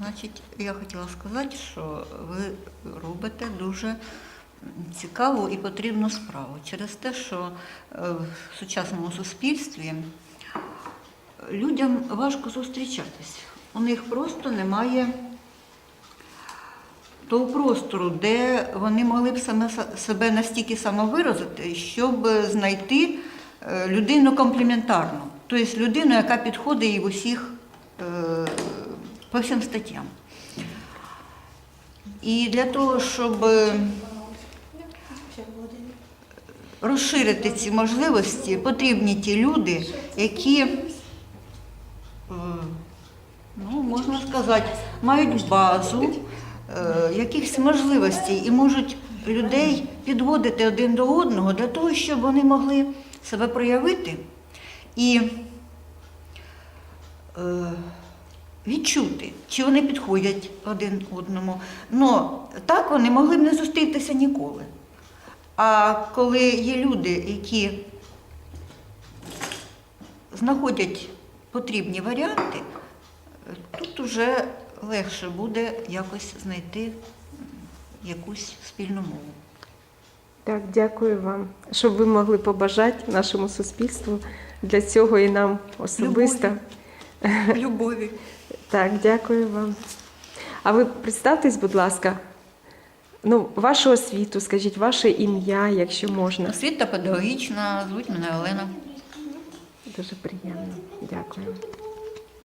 Значить, я хотіла сказати, що ви робите дуже цікаву і потрібну справу через те, що е, в сучасному суспільстві людям важко зустрічатись. У них просто немає того простору, де вони могли б саме себе настільки самовиразити, щоб знайти е, людину комплементарну, тобто людину, яка підходить їй в усіх е, по всім статтям. І для того, щоб е, розширити ці можливості, потрібні ті люди, які, е, ну, можна сказати, мають базу е, якихось можливостей і можуть людей підводити один до одного для того, щоб вони могли себе проявити і відчути, чи вони підходять один одному. Но так вони могли б не зустрітися ніколи. А коли є люди, які знаходять потрібні варіанти, тут вже легше буде якось знайти якусь спільну мову. Так, дякую вам, щоб ви могли побажати нашому суспільству для цього і нам особисто. Любові. Так, дякую вам. А ви представтесь, будь ласка, ну, вашу освіту, скажіть, ваше ім'я, якщо можна. Освіта педагогічна, звуть мене Олена. Дуже приємно. Дякую.